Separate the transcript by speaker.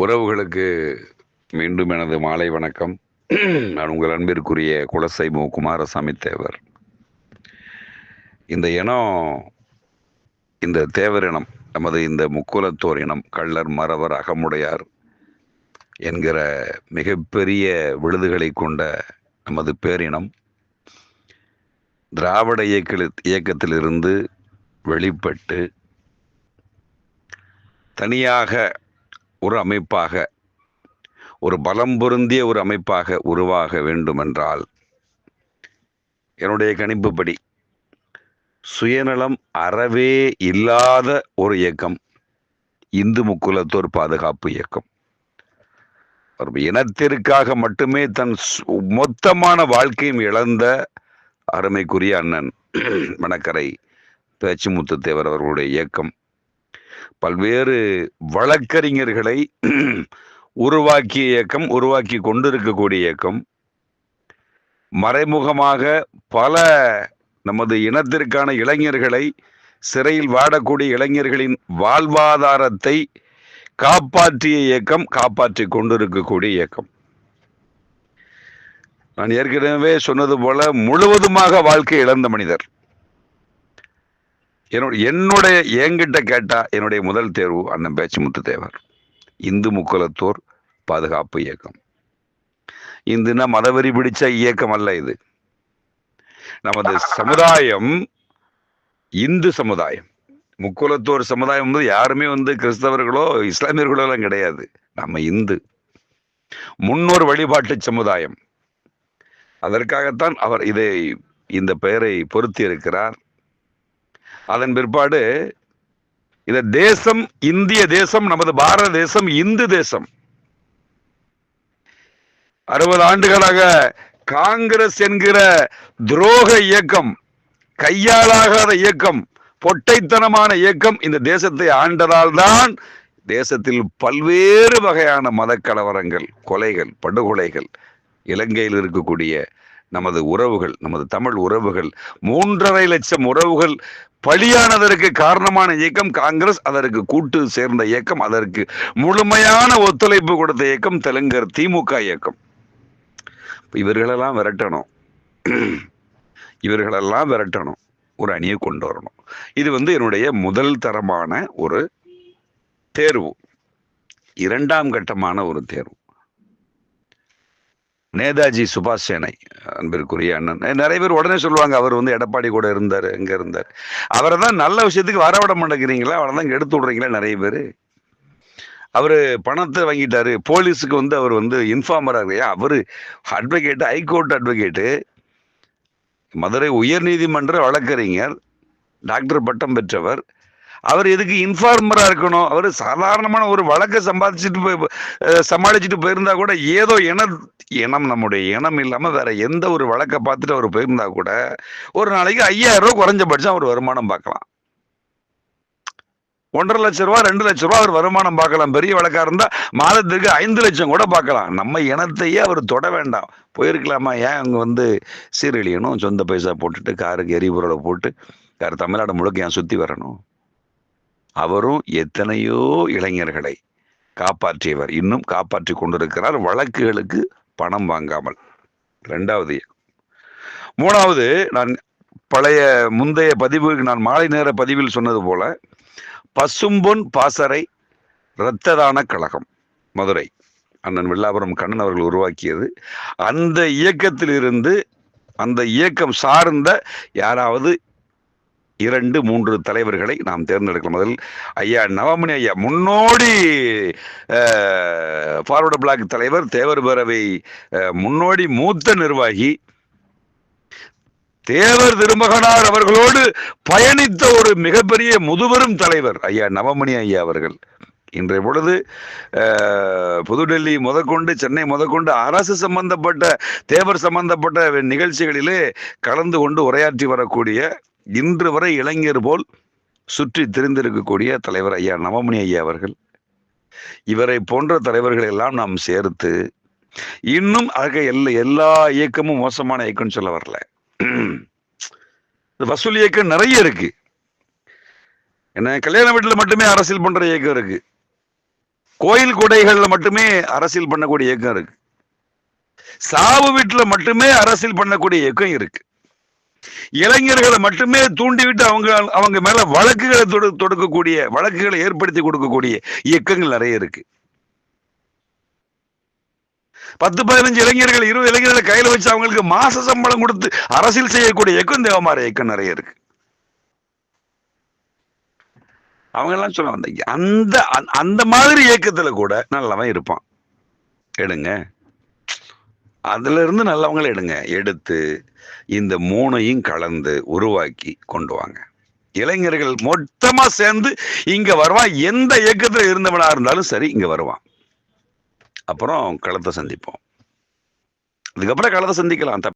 Speaker 1: உறவுகளுக்கு மீண்டும் எனது மாலை வணக்கம். நான் உங்கள் அன்பிற்குரிய குலசை மு குமாரசாமி தேவர். இந்த இனம் இந்த தேவர் இனம் நமது இந்த முக்குலத்தோர் இனம் கள்ளர் மறவர் அகமுடையார் என்கிற மிகப்பெரிய விழுதுகளை கொண்ட நமது பேரினம் திராவிட இயக்க இயக்கத்திலிருந்து வெளிப்பட்டு தனியாக ஒரு அமைப்பாக ஒரு பலம் பொருந்திய ஒரு அமைப்பாக உருவாக வேண்டுமென்றால் என்னுடைய கணிப்புப்படி சுயநலம் அறவே இல்லாத ஒரு இயக்கம் இந்து முக்குலத்தோர் பாதுகாப்பு இயக்கம். ஒரு இனத்திற்காக மட்டுமே தன் சு- மொத்தமான வாழ்க்கையும் இழந்த அருமைக்குரிய அண்ணன் மணக்கரை பேச்சுமுத்து தேவர் அவர்களுடைய இயக்கம் பல்வேறு வழக்கறிஞர்களை உருவாக்கிய இயக்கம் உருவாக்கி கொண்டிருக்கக்கூடிய இயக்கம் மறைமுகமாக பல நமது இனத்திற்கான இளைஞர்களை சிறையில் வாடக்கூடிய இளைஞர்களின் வாழ்வாதாரத்தை காப்பாற்றிய இயக்கம் காப்பாற்றி கொண்டிருக்கக்கூடிய இயக்கம். நான் ஏற்கனவே சொன்னது போல முழுவதுமாக வாழ்க்கை இழந்த மனிதர். என்னுடைய என்னுடைய என்கிட்ட கேட்டா என்னுடைய முதல் தேர்வு அண்ணன் பேச்சுமுத்து தேவர் இந்து முக்குலத்தோர் பாதுகாப்பு இயக்கம். இந்துனா மதவெறி பிடிச்ச இயக்கம் அல்ல இது. நமது சமுதாயம் இந்து சமுதாயம். முக்குலத்தோர் சமுதாயம் வந்து யாருமே வந்து கிறிஸ்தவர்களோ இஸ்லாமியர்களோ எல்லாம் கிடையாது. நம்ம இந்து. முன்னோர் வழிபாட்டு சமுதாயம். அதற்காகத்தான் அவர் இதை இந்த பெயரை பொருத்தி இருக்கிறார். அதன் பிற்பாடு இந்த தேசம் இந்திய தேசம் நமது பாரத தேசம் இந்து தேசம். அறுபது ஆண்டுகளாக காங்கிரஸ் என்கிற துரோக இயக்கம் கையாளாகாத இயக்கம் பொட்டைத்தனமான இயக்கம் இந்த தேசத்தை ஆண்டதால் தான் தேசத்தில் பல்வேறு வகையான மத கலவரங்கள் கொலைகள் படுகொலைகள் இலங்கையில் இருக்கக்கூடிய நமது உறவுகள் நமது தமிழ் உறவுகள் மூன்றரை லட்சம் உறவுகள் பலியானதற்கு காரணமான இயக்கம் காங்கிரஸ் அதற்கு கூட்டு சேர்ந்த இயக்கம் அதற்கு முழுமையான ஒத்துழைப்பு கொடுத்த இயக்கம் தெலுங்கர் திமுக இயக்கம். இவர்களெல்லாம் விரட்டணும். இவர்களெல்லாம் விரட்டணும். ஒரு அணியை கொண்டு வரணும். இது வந்து என்னுடைய முதல் தரமான ஒரு தேர்வு. இரண்டாம் கட்டமான ஒரு தேர்வு. நேதாஜி சுபாஷ் சேனை அன்பிற்குரிய அண்ணன். நிறைய பேர் உடனே சொல்லுவாங்க அவர் வந்து எடப்பாடி கூட இருந்தார் எங்க இருந்தார். அவரை தான் நல்ல விஷயத்துக்கு வரவிட மாட்டேங்கிறீங்களா? அவரை தான் எடுத்து விடுறீங்களா? நிறைய பேர். அவர் பணத்தை வாங்கிட்டாரு. போலீஸுக்கு வந்து அவர் வந்து இன்ஃபார்மராக இருக்கு அவர் advocate high court advocate Madurai உயர்நீதிமன்ற வழக்கறிஞர் டாக்டர் பட்டம் பெற்றவர் அவர் எதுக்கு இன்ஃபார்மராக இருக்கணும்? அவர் சாதாரணமான ஒரு வழக்கை சம்பாதிச்சுட்டு போய் சமாளிச்சுட்டு போயிருந்தா கூட ஏதோ இன இனம் நம்முடைய இனம் இல்லாமல் வேற எந்த ஒரு வழக்கை பார்த்துட்டு அவர் போயிருந்தா கூட ஒரு நாளைக்கு ஐயாயிரம் ரூபா குறைஞ்சபட்சம் அவர் வருமானம் பார்க்கலாம். ஒன்றரை லட்ச ரூபா ரெண்டு லட்ச ரூபா அவர் வருமானம் பார்க்கலாம். பெரிய வழக்கா இருந்தா மாதத்துக்கு ஐந்து லட்சம் கூட பார்க்கலாம். நம்ம இனத்தையே அவர் தொட வேண்டாம். போயிருக்கலாமா? ஏன் அங்க வந்து சீரழியணும்? சொந்த பைசா போட்டுட்டு காருக்கு எரிபொருளை போட்டு கார் தமிழ்நாடு முழுக்க ஏன் சுத்தி வரணும்? அவரும் எத்தனையோ இளைஞர்களை காப்பாற்றியவர். இன்னும் காப்பாற்றி கொண்டிருக்கிறார். வழக்குகளுக்கு பணம் வாங்காமல். ரெண்டாவது மூணாவது நான் பழைய முந்தைய பதிவு நான் மாலை நேர பதிவில் சொன்னது போல பசும்பொன் பாசறை இரத்த தான கழகம் மதுரை. அண்ணன் வில்லாபுரம் கண்ணன் அவர்கள் உருவாக்கியது. அந்த இயக்கத்திலிருந்து அந்த இயக்கம் சார்ந்த யாராவது இரண்டு மூன்று தலைவர்களை நாம் தேர்ந்தெடுக்கலாம். முதல் ஐயா நவமணி ஐயா முன்னோடி ஃபார்வர்டு பிளாக் தலைவர் தேவர் பேரவை முன்னோடி மூத்த நிர்வாகி. தேவர் திருமகனார் அவர்களோடு பயணித்த ஒரு மிகப்பெரிய முதுபெரும் தலைவர் ஐயா நவமணி ஐயா அவர்கள். இன்றைய பொழுது புதுடெல்லி முதற்கொண்டு சென்னை முதற்கொண்டு அரசு சம்பந்தப்பட்ட தேவர் சம்பந்தப்பட்ட நிகழ்ச்சிகளிலே கலந்து கொண்டு உரையாற்றி வரக்கூடிய இன்று வரை இளைஞர் போல் சுற்றி திரிந்திருக்கக்கூடிய தலைவர் ஐயா நவமணி ஐயா அவர்கள். இவரை போன்ற தலைவர்களை எல்லாம் நாம் சேர்த்து இன்னும் ஆக எல்லா எல்லா இயக்கமும் மோசமான இயக்கம்னு சொல்ல வரல. வசூல் இயக்கம் நிறைய இருக்கு. என்ன கல்யாண வீட்டில் மட்டுமே அரசியல் பண்ற இயக்கம் இருக்கு. கோயில் குடைகளில் மட்டுமே அரசியல் பண்ணக்கூடிய இயக்கம் இருக்கு. சாவு வீட்டில் மட்டுமே அரசியல் பண்ணக்கூடிய இயக்கம் இருக்கு. இளைஞர்களை மட்டுமே தூண்டிவிட்டு அவங்க அவங்க மேல வழக்குகளை தொடு தொடுக்கக்கூடிய வழக்குகளை ஏற்படுத்தி கொடுக்கக்கூடிய இயக்கங்கள் நிறைய இருக்கு. பத்து பதினஞ்சு இளைஞர்கள் இருபது இளைஞர்களை கையில வச்சு அவங்களுக்கு மாச சம்பளம் கொடுத்து அரசியல் செய்யக்கூடிய இயக்கம் தேவமார இயக்கம் நிறைய இருக்கு. அவங்க எல்லாம் சொல்லுவாங்க அந்த அந்த- அந்த மாதிரி இயக்கத்துல கூட நல்லவன் இருப்பான். எடுங்க அதுல இருந்து நல்லவங்களை எடுங்க. எடுத்து இந்த மூணையும் கலந்து உருவாக்கி கொண்டு வாங்க. இளைஞர்கள் மொத்தமா சேர்ந்து இங்க வருவான். எந்த இயக்கத்துல இருந்தவனா இருந்தாலும் சரி இங்க வருவான். அப்புறம் களத்தை சந்திப்போம். அதுக்கப்புறம் களத்தை சந்திக்கலாம்.